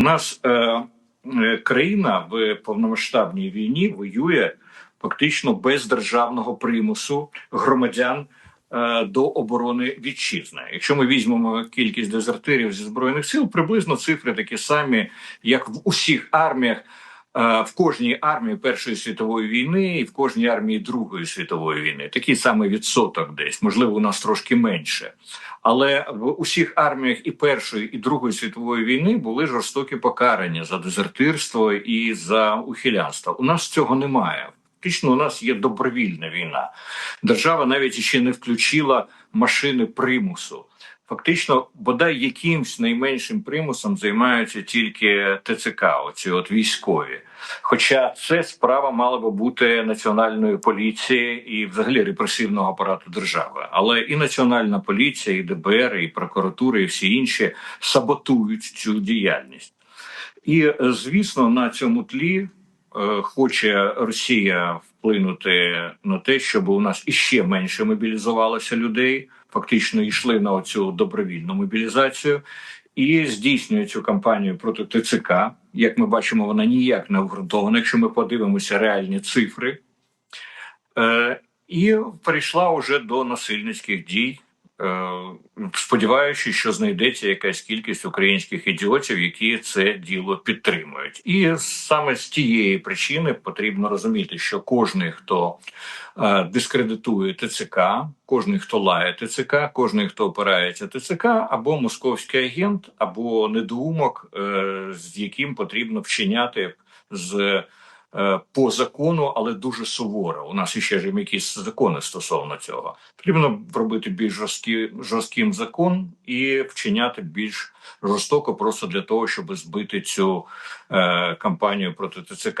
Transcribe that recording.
У нас е, е, країна в повномасштабній війні воює фактично без державного примусу громадян е, до оборони вітчизни. Якщо ми візьмемо кількість дезертирів зі збройних сил, приблизно цифри такі самі, як в усіх арміях. В кожній армії Першої світової війни і в кожній армії Другої світової війни такий самий відсоток, десь можливо, у нас трошки менше. Але в усіх арміях і Першої, і Другої світової війни були жорстокі покарання за дезертирство і за ухилянство. У нас цього немає. Фактично, у нас є добровільна війна. Держава навіть ще не включила машини примусу. Фактично, бодай якимсь найменшим примусом займаються тільки ТЦК, оці от військові. Хоча це справа мала би бути національної поліції і взагалі репресивного апарату держави. Але і національна поліція, і ДБР, і прокуратура, і всі інші саботують цю діяльність. І е, звісно, на цьому тлі хоче Росія вплинути на те, щоб у нас іще менше мобілізувалося людей, фактично йшли на цю добровільну мобілізацію. І здійснює цю кампанію проти ТЦК. Як ми бачимо, вона ніяк не обґрунтована. Якщо ми подивимося реальні цифри, Е, і перейшла вже до насильницьких дій, е, сподіваючись, що знайдеться якась кількість українських ідіотів, які це діло підтримують. І саме з тієї причини потрібно розуміти, що кожний, хто е, дискредитує ТЦК, кожний, хто лає ТЦК, кожний, хто опирається ТЦК, або московський агент, або недоумок, е, з яким потрібно вчиняти з е, по закону, але дуже суворо. У нас ще ж якісь закони стосовно цього. Потрібно робити більш жорсткі, жорстким закон і вчиняти більш жорстоко, просто для того, щоб збити цю е, кампанію проти ТЦК.